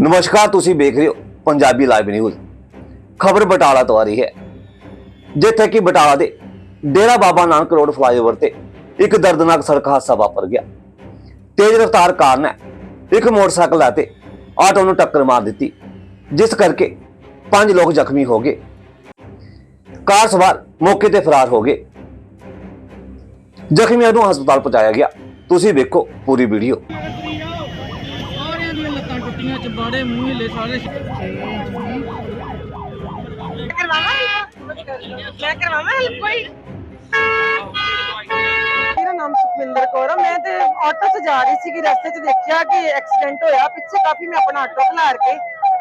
ਨਮਸਕਾਰ, ਤੁਸੀਂ ਵੇਖ ਰਹੇ ਹੋ ਪੰਜਾਬੀ ਲਾਈਵ ਨਿਊਜ਼ ਖਬਰ ਬਟਾਲਾ ਤੋਂ ਆ ਰਹੀ ਹੈ। ਜਿੱਥੇ ਕਿ ਬਟਾਲਾ ਦੇ ਡੇਰਾ ਬਾਬਾ ਨਾਨਕ ਰੋਡ ਫਲਾਈਓਵਰ ਤੇ ਇੱਕ ਦਰਦਨਾਕ ਸੜਕ ਹਾਦਸਾ ਵਾਪਰ ਗਿਆ। ਤੇਜ਼ ਰਫ਼ਤਾਰ ਕਾਰ ਨੇ ਇੱਕ ਮੋਟਰਸਾਈਕਲ ਅਤੇ ਆਟੋ ਨੂੰ ਟੱਕਰ ਮਾਰ ਦਿੱਤੀ, ਜਿਸ ਕਰਕੇ ਪੰਜ ਲੋਕ ਜ਼ਖਮੀ ਹੋ ਗਏ। ਕਾਰ ਸਵਾਰ ਮੌਕੇ ਤੇ ਫਰਾਰ ਹੋ ਗਏ। ਜ਼ਖਮੀਆਂ ਨੂੰ ਹਸਪਤਾਲ ਪਹੁੰਚਾਇਆ ਗਿਆ। ਤੁਸੀਂ ਵੇਖੋ ਪੂਰੀ ਵੀਡੀਓ ਦੀਆਂ ਲੱਤਾਂ ਟੁੱਟੀਆਂ ਚਬਾੜੇ ਮੂੰਹ ਹਿੱਲੇ ਸਾਰੇ ਕਰਵਾਵਾਂ ਮੈਂ ਕਰਵਾਵਾਂ ਹੈਲਪ ਕੋਈ? ਮੇਰਾ ਨਾਮ ਸੁਖਵਿੰਦਰ ਕੌਰ ਆ। ਮੈਂ ਤੇ ਆਟੋ 'ਚ ਜਾ ਰਹੀ ਸੀਗੀ ਰਸਤੇ 'ਚ ਦੇਖਿਆ ਕਿ ਐਕਸੀਡੈਂਟ ਹੋਇਆ। ਪਿੱਛੇ ਕਾਫੀ ਮੈਂ ਆਪਣਾ ਆਟੋ ਖਲਾਰ ਕੇ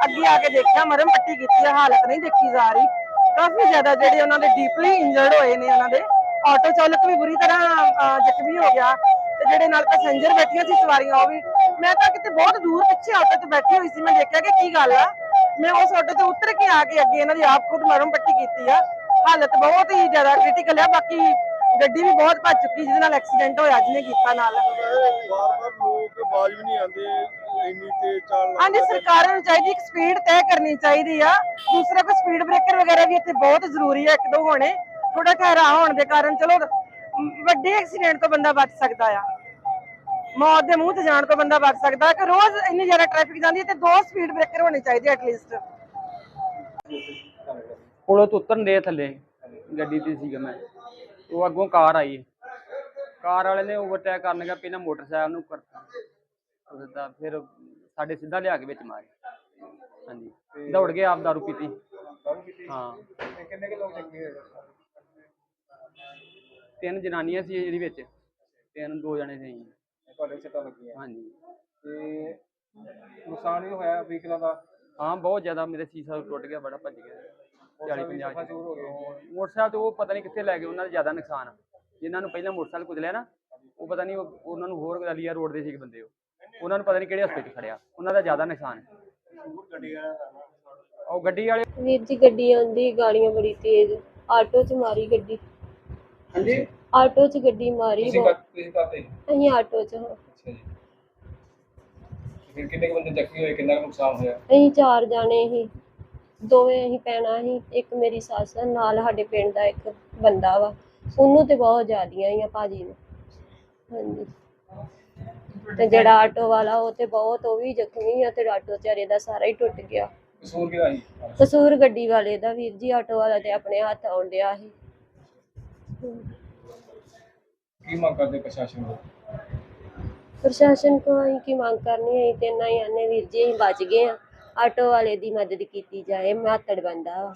ਅੱਗੇ ਆ ਕੇ ਦੇਖਿਆ ਮਰਮ ਪੱਟੀ ਕੀਤੀ ਹੈ ਹਾਲਤ ਨਹੀਂ ਦੇਖੀ ਜਾ ਰਹੀ। ਕਾਫੀ ਜ਼ਿਆਦਾ ਜਿਹੜੇ ਉਹਨਾਂ ਦੇ ਡੀਪਲੀ ਇੰਜਰਡ ਹੋਏ ਨੇ ਉਹਨਾਂ ਦੇ। ਆਟੋ ਚਾਲਕ ਵੀ ਬੁਰੀ ਤਰ੍ਹਾਂ ਜ਼ਖਮੀ ਹੋ ਗਿਆ। ਤੇ ਜਿਹੜੇ ਨਾਲ ਪੈਸੇਂਜਰ ਬੈਠੀਆਂ ਸੀ ਸਵਾਰੀਆਂ ਉਹ ਵੀ ਮੈਂ ਤਾਂ ਕਿਤੇ ਬਹੁਤ ਦੂਰ ਪਿੱਛੇ ਆਟੋ 'ਚ ਬੈਠੀ ਹੋਈ ਸੀ ਮੈਂ ਦੇਖਿਆ ਕਿ ਕੀ ਗੱਲ ਆ। ਮੈਂ ਉਸ ਆਟੋ 'ਚ ਉਤਰ ਕੇ ਆ ਕੇ ਅੱਗੇ ਇਹਨਾਂ ਦੀ ਆਪ ਖੁਦ ਮਰਮ ਪੱਟੀ ਕੀਤੀ ਆ। ਹਾਲਤ ਬਹੁਤ ਹੀ ਜ਼ਿਆਦਾ ਕ੍ਰਿਟੀਕਲ ਆ ਬਾਕੀ ਗੱਡੀ ਵੀ ਬਹੁਤ ਭੱਜ ਚੁੱਕੀ ਜਿਹਦੇ ਨਾਲ ਐਕਸੀਡੈਂਟ ਹੋਇਆ ਜਿਹਨੇ ਕੀਤਾ ਨਾਲ। ਬਾਰ-ਬਾਰ ਲੋਕ ਬਾਜ ਵੀ ਨਹੀਂ ਆਉਂਦੇ ਇੰਨੀ ਤੇਜ਼ ਚਾਲ ਹਾਂਜੀ ਸਰਕਾਰਾਂ ਨੂੰ ਚਾਹੀਦੀ ਇੱਕ ਸਪੀਡ ਤੈਅ ਕਰਨੀ ਚਾਹੀਦੀ ਆ। ਦੂਸਰਾ ਕੋਈ ਸਪੀਡ ਬ੍ਰੇਕਰ ਵਗੈਰਾ ਵੀ ਇੱਥੇ ਬਹੁਤ ਜ਼ਰੂਰੀ ਆ ਇੱਕ ਦੋ ਹੋਣੇ। ਥੋੜਾ ਠਹਿਰਾ ਹੋਣ ਦੇ ਕਾਰਨ ਚਲੋ ਵੱਡੇ ਐਕਸੀਡੈਂਟ ਤੋਂ ਬੰਦਾ ਬਚ ਸਕਦਾ ਆ। ਮੌਤ ਦੇ ਮੂੰਹ ਤੇ ਜਾਣ ਤੋਂ ਬੰਦਾ ਬਚ ਸਕਦਾ ਕਿ ਰੋਜ਼ ਇੰਨੀ ਜ਼ਿਆਦਾ ਟ੍ਰੈਫਿਕ ਜਾਂਦੀ ਹੈ ਤੇ ਦੋ ਸਪੀਡ ਬ੍ਰੇਕਰ ਹੋਣੇ ਚਾਹੀਦੇ ਐਟਲੀਸਟ ਪੁਲੋਂ ਤੋਂ ਉਤਰਨ ਦੇ ਥੱਲੇ। ਗੱਡੀ ਤੇ ਸੀਗਾ ਮੈਂ। ਉਹ ਅੱਗੋਂ ਕਾਰ ਆਈ। ਕਾਰ ਵਾਲੇ ਨੇ ਓਵਰਟੇਕ ਕਰਨ ਗਿਆ ਪਹਿਲਾਂ ਮੋਟਰਸਾਈਕਲ ਨੂੰ ਕਰਤਾ। ਉਹ ਸਿੱਧਾ ਫਿਰ ਸਾਡੇ ਸਿੱਧਾ ਲਿਆ ਕੇ ਵਿੱਚ ਮਾਰਿਆ। ਹਾਂਜੀ। ਦੌੜ ਗਏ ਆਪ ਦਾਰੂ ਪੀਤੀ। ਹਾਂ। ਕਿੰਨੇ ਕਿ ਲੋਕ ਚੰਗੇ ਹੋਏ ਤਿੰਨ ਜਨਾਨੀਆਂ ਸੀ ਜਿਹੜੀ ਵਿੱਚ ਤਿੰਨ ਦੋ ਜਣੇ ਸੀ। ਤੁਹਾਡੇ ਸੱਟਾਂ ਲੱਗੀਆਂ। ਹਾਂਜੀ। ਤੇ ਨੁਕਸਾਨ ਵੀ ਹੋਇਆ ਵਹੀਕਲਾਂ ਦਾ? ਹਾਂ ਬਹੁਤ ਜ਼ਿਆਦਾ ਮੇਰੇ ਸੀਸਾ ਟੁੱਟ ਗਿਆ ਬੜਾ ਭੱਜ ਗਿਆ। 40 ਵੀ 50 ਚੂਰ ਹੋ ਗਏ। ਮੋਟਰਸਾਈਕਲ ਤੇ ਉਹ ਪਤਾ ਨਹੀਂ ਕਿੱਥੇ ਲੈ ਗਏ ਉਹਨਾਂ ਦਾ ਜ਼ਿਆਦਾ ਨੁਕਸਾਨ। ਆ ਜਿਨ੍ਹਾਂ ਨੂੰ ਪਹਿਲਾਂ ਮੋਟਰਸਾਈਕਲ ਕੁਚਲਿਆ ਨਾ ਉਹ ਪਤਾ ਨਹੀਂ ਉਹ- ਉਹਨਾਂ ਨੂੰ ਹੋਰ ਗਲੀਆ ਰੋਡ ਦੇ ਸੀਗੇ ਬੰਦੇ ਉਹ। ਉਹਨਾਂ ਨੂੰ ਪਤਾ ਨਹੀਂ ਕਿਹੜੇ ਹਸਪਤਾਲ ਖੜਿਆ ਉਹਨਾਂ ਦਾ ਜ਼ਿਆਦਾ ਨੁਕਸਾਨ। ਉਹ ਗੱਡੀ ਵਾਲੇ ਵੀਰ ਜੀ ਗੱਡੀ ਆਉਂਦੀ ਗਾੜੀਆਂ ਬੜੀ ਤੇਜ਼ ਆਟੋ 'ਚ ਮਾਰੀ ਗੱਡੀ। ਹਾਂਜੀ। ਆਟੋ 'ਚ ਗੱਡੀ ਮਾਰੀ ਤੁਸੀਂ ਬਹੁਤ- ਤੁਸੀਂ ਕਰਦੇ ਅਸੀਂ ਆਟੋ 'ਚ ਹਾਂ। ਅੱਛਾ ਜੀ। ਫਿਰ ਕਿੰਨੇ ਕੁ ਬੰਦੇ ਜ਼ਖਮੀ ਹੋਏ? ਕਿੰਨਾ ਕੁ ਨੁਕਸਾਨ ਹੋਇਆ? ਅਸੀਂ ਚਾਰ ਜਾਣੇ ਸੀ। ਦੋਵੇਂ ਅਸੀਂ ਪੈਣਾ ਸੀ। ਇੱਕ ਮੇਰੀ ਸੱਸ ਆ, ਨਾਲ ਸਾਡੇ ਪਿੰਡ ਦਾ ਇੱਕ ਬੰਦਾ ਵਾ। ਉਹਨੂੰ ਤੇ ਬਹੁਤ ਜ਼ਿਆਦੀਆਂ ਹੀ ਆ ਭਾਜੀ ਨੂੰ। ਹਾਂਜੀ। ਤੇ ਜਿਹੜਾ ਆਟੋ ਵਾਲਾ ਉਹ ਤੇ ਬਹੁਤ ਉਹ ਵੀ ਜ਼ਖਮੀ ਆ ਤੇ ਆਟੋ ਚਾਰੇ ਦਾ ਸਾਰਾ ਹੀ ਟੁੱਟ ਗਿਆ। ਕਸੂਰ ਕਿਹਦਾ ਸੀ? ਕਸੂਰ ਗੱਡੀ ਵਾਲੇ ਦਾ ਵੀਰ ਜੀ ਆਟੋ ਵਾਲਾ ਤੇ ਆਪਣੇ ਹੱਥ ਆਉਣ ਡਿਆ ਸੀ। ਕੀ ਮੰਗ ਕਰਦੇ ਪ੍ਰਸ਼ਾਸਨ ਤੋਂ? ਪ੍ਰਸ਼ਾਸਨ ਕੋਲ ਅਸੀਂ ਕੀ ਮੰਗ ਕਰਨੀ ਹੈ? ਤੇ ਨਾ ਹੀ ਆਨੇ ਵੀਰ ਜੀ, ਅਸੀਂ ਬਚ ਗਏ ਆ ਆਟੋ ਵਾਲੇ ਦੀ ਮਦਦ ਕੀਤੀ ਜਾਏ, ਮਾਤੜ ਬੰਦਾ ਵਾ।